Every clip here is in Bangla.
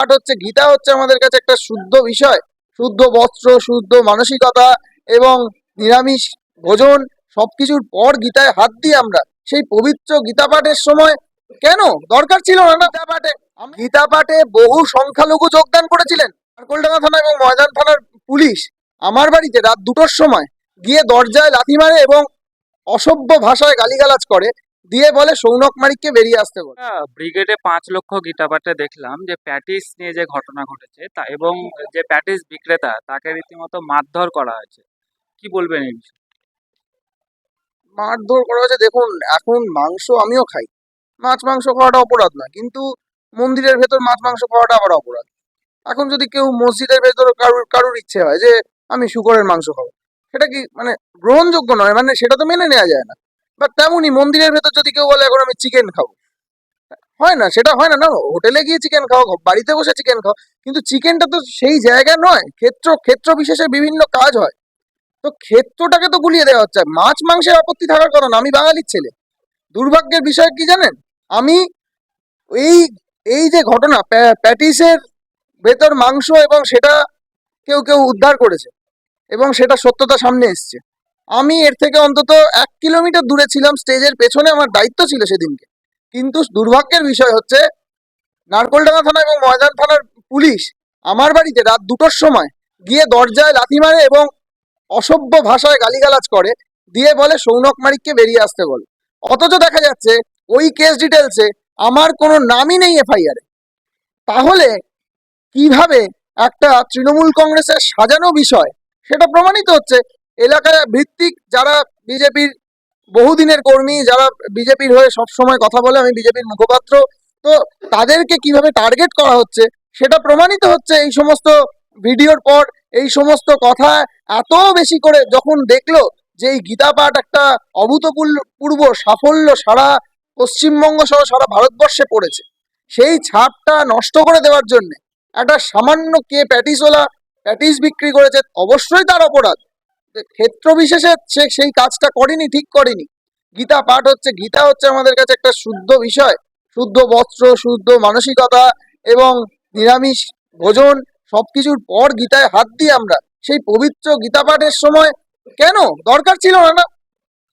পাঠ হচ্ছে, গীতা হচ্ছে আমাদের কাছে একটা শুদ্ধ বিষয়, শুদ্ধ বস্ত্র, শুদ্ধ মানসিকতা এবং নিরামিষ ভোজন সবকিছুর পর গীতায় হাত দিই আমরা। সেই পবিত্র গীতা পাঠের সময় কেন? দরকার ছিল না গীতা পাঠে। গীতা পাঠে বহু সংখ্যালঘু যোগদান করেছিলেন। কলকাতা থানা এবং ময়দান থানার পুলিশ আমার বাড়িতে রাত দুটোর সময় গিয়ে দরজায় লাথি মারে এবং অসভ্য ভাষায় গালিগালাজ করে দিয়ে বলে সৌনক মারিককে বেরিয়ে আসতে বলে। ব্রিগেডে পাঁচ লক্ষ গীতাপাঠে দেখলাম যে প্যাটিস নিয়ে যে ঘটনা ঘটেছে তা এবং যে প্যাটিস বিক্রেতা তাকে রীতিমতো মারধর করা হয়েছে। কি বলবেন এই বিষয়ে? মারধর করা হয়েছে দেখুন এখন মাংস আমিও খাই। মাছ মাংস খাওয়াটা অপরাধ না কিন্তু মন্দিরের ভেতর মাছ মাংস খাওয়াটা আবার অপরাধ। এখন যদি কেউ মসজিদের ভেতর কারুর কারুর ইচ্ছে হয় যে আমি শুকরের মাংস খাব সেটা কি মানে গ্রহণযোগ্য নয়? মানে সেটা তো মেনে নেওয়া যায় না। বা তেমনই মন্দিরের ভেতর যদি কেউ বলে, এখন আমি চিকেন খাব। হয় না, সেটা হয় না। না হোটেলে গিয়ে চিকেন খাও বাড়িতে বসে চিকেন খাও কিন্তু চিকেনটা তো সেই জায়গা নয়, ক্ষেত্র ক্ষেত্র বিশেষে বিভিন্ন কাজ হয়। তো ক্ষেত্রটাকে তো গুলিয়ে দেওয়া হচ্ছে। মাছ মাংসের আপত্তি থাকার কথা না আমি বাঙালির ছেলে। দুর্ভাগ্যের বিষয় কি জানেন? আমি এই এই যে ঘটনা প্যাটিসের ভেতর মাংস এবং সেটা কেউ কেউ উদ্ধার করেছে এবং সেটা সত্যতা সামনে এসছে। আমি এর থেকে অন্তত এক কিলোমিটার দূরে ছিলাম, স্টেজের পেছনে আমার দায়িত্ব ছিল সেদিনকে। কিন্তু দুর্ভাগ্যের বিষয় হচ্ছে, নারকোলডাঙ্গা থানা এবং ময়দান থানার পুলিশ আমার বাড়িতে রাত দুটোর সময় গিয়ে দরজায় লাথি মারে এবং অসভ্য ভাষায় গালিগালাজ করে, দিয়ে বলে সৌনক মারিককে বেরিয়ে আসতে বলে। অথচ দেখা যাচ্ছে, ওই কেস ডিটেলসে আমার কোনো নামই নেই এফআইআরে তাহলে কীভাবে একটা তৃণমূল কংগ্রেসের সাজানো বিষয়, সেটা প্রমাণিত হচ্ছে এলাকায় ভিত্তিক যারা বিজেপির বহুদিনের কর্মী, যারা বিজেপির হয়ে সব সময় কথা বলে, আমি বিজেপির মুখপাত্র, তো তাদেরকে কীভাবে টার্গেট করা হচ্ছে সেটা প্রমাণিত হচ্ছে এই সমস্ত ভিডিওর পর। এই সমস্ত কথা এত বেশি করে যখন দেখল যে এই গীতা পাঠ একটা অভূতপূর্ব সাফল্য সারা পশ্চিমবঙ্গ সহ সারা ভারতবর্ষে পড়েছে, সেই ছাপটা নষ্ট করে দেওয়ার জন্য একটা সামান্য কে প্যাটিসওয়ালা প্যাটিস বিক্রি করেছে, অবশ্যই তার অপরাধ। ক্ষেত্র বিশেষে সে সেই কাজটা করেনি, ঠিক করেনি। গীতা পাঠ হচ্ছে, গীতা হচ্ছে আমাদের কাছে একটা শুদ্ধ বিষয়, শুদ্ধ বস্ত্র, শুদ্ধ মানসিকতা এবং নিরামিষ ভোজন সবকিছুর পর গীতায় হাত দিই আমরা। সেই পবিত্র গীতা পাঠের সময় কেন? দরকার ছিল না না।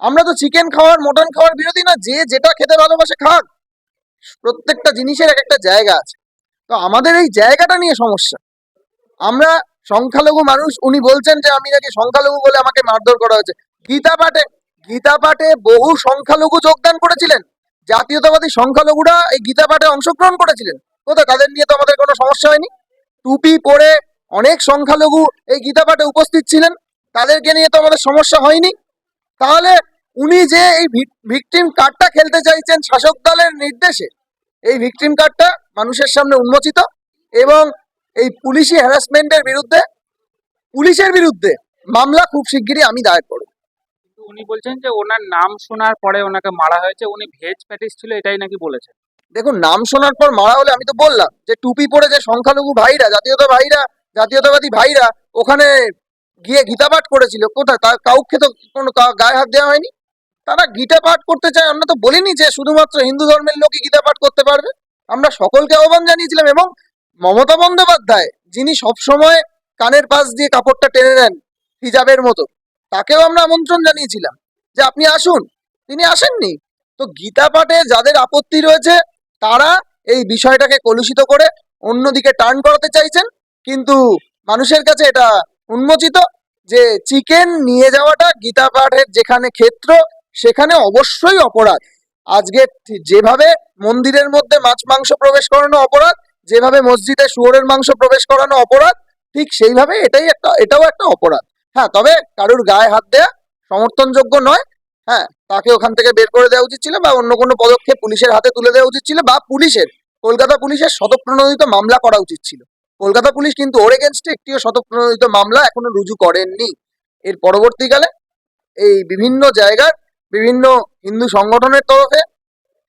আমরা তো চিকেন খাওয়ার, মটন খাওয়ার বিরোধী না, যে যেটা খেতে ভালোবাসে খাক। প্রত্যেকটা জিনিসের এক একটা জায়গা আছে। তো আমাদের এই জায়গাটা নিয়ে সমস্যা। আমরা সংখ্যালঘু মানুষ, উনি বলছেন যে আমি নাকি সংখ্যালঘু বলে আমাকে মারধর করা হয়েছে। গীতা পাঠে গীতা পাঠে বহু সংখ্যালঘু যোগদান করেছিলেন। জাতীয়তাবাদী সংখ্যালঘুরা এই গীতা পাঠে অংশগ্রহণ করেছিলেন। কোথায়? তাদের নিয়ে তো আমাদের কোনো সমস্যা হয়নি। টুপি পরে অনেক সংখ্যালঘু এই গীতা পাঠে উপস্থিত ছিলেন। তাদেরকে নিয়ে তো আমাদের সমস্যা হয়নি। তাহলে উনি যে এই ভিকটিম কার্ডটা খেলতে চাইছেন শাসক দলের নির্দেশে, এই ভিকটিম কার্ডটা মানুষের সামনে উন্মোচিত এবং এই পুলিশি হ্যারাসমেন্টের বিরুদ্ধে পুলিশের বিরুদ্ধে মামলা খুব শিগগিরই আমি দায়ের করব। উনি বলছেন যে ওনার নাম শোনার পরে ওনাকে মারা হয়েছে উনি ভেজ প্যাটিস ছিল এটাই নাকি বলেছেন? দেখুন নাম শোনার পর মারা হলে আমি তো বললাম যে টুপি পরে যে সংখ্যালঘু ভাইরা জাতীয়তা ভাইরা জাতীয়তাবাদী ভাইরা ওখানে গিয়ে গীতা পাঠ করেছিল কোথায়? তার কাউকে তো কোনো গায়ে হাত দেওয়া হয়নি? তারা গীতা পাঠ করতে চায় আমরা তো বলিনি যে শুধুমাত্র হিন্দু ধর্মের লোকই গীতা পাঠ করতে পারবে। আমরা সকলকে আহ্বান জানিয়েছিলাম এবং মমতা বন্দ্যোপাধ্যায়, যিনি সবসময় কানের পাশ দিয়ে কাপড়টা টেনে নেন হিজাবের মতো, তাকেও আমরা আমন্ত্রণ জানিয়েছিলাম যে আপনি আসুন। তিনি আসেননি। তো গীতা পাঠে যাদের আপত্তি রয়েছে, তারা এই বিষয়টাকে কলুষিত করে অন্যদিকে টার্ন করাতে চাইছেন। কিন্তু মানুষের কাছে এটা উন্মোচিত যে চিকেন নিয়ে যাওয়াটা গীতা পাঠের যেখানে ক্ষেত্র, সেখানে অবশ্যই অপরাধ। আজকে যেভাবে মন্দিরের মধ্যে মাছ মাংস প্রবেশ করানো অপরাধ যেভাবে মসজিদে শুয়োরের মাংস প্রবেশ করানো অপরাধ, ঠিক সেইভাবে এটাই একটা, এটাও একটা অপরাধ। হ্যাঁ তবে কারুর গায়ে হাত দেয়া সমর্থনযোগ্য নয়। হ্যাঁ তাকে ওখান থেকে বের করে দেওয়া উচিত ছিল বা অন্য কোনো পদক্ষেপ পুলিশের হাতে তুলে দেওয়া উচিত ছিল বা পুলিশের, কলকাতা পুলিশের শতপ্রণোদিত মামলা করা উচিত ছিল। কলকাতা পুলিশ কিন্তু ওর এগেনস্টে একটিও শতপ্রণোদিত মামলা এখনও রুজু করেননি। এর পরবর্তীকালে এই বিভিন্ন জায়গার বিভিন্ন হিন্দু সংগঠনের তরফে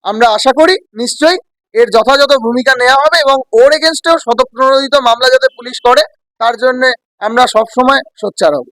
আমরা আশা করি, নিশ্চয়ই এর যথাযথ ভূমিকা নেওয়া হবে এবং ওর এগেনস্টেও শতপ্রণোদিত মামলা যাতে পুলিশ করে, তার জন্য আমরা সবসময় সোচ্চার হব।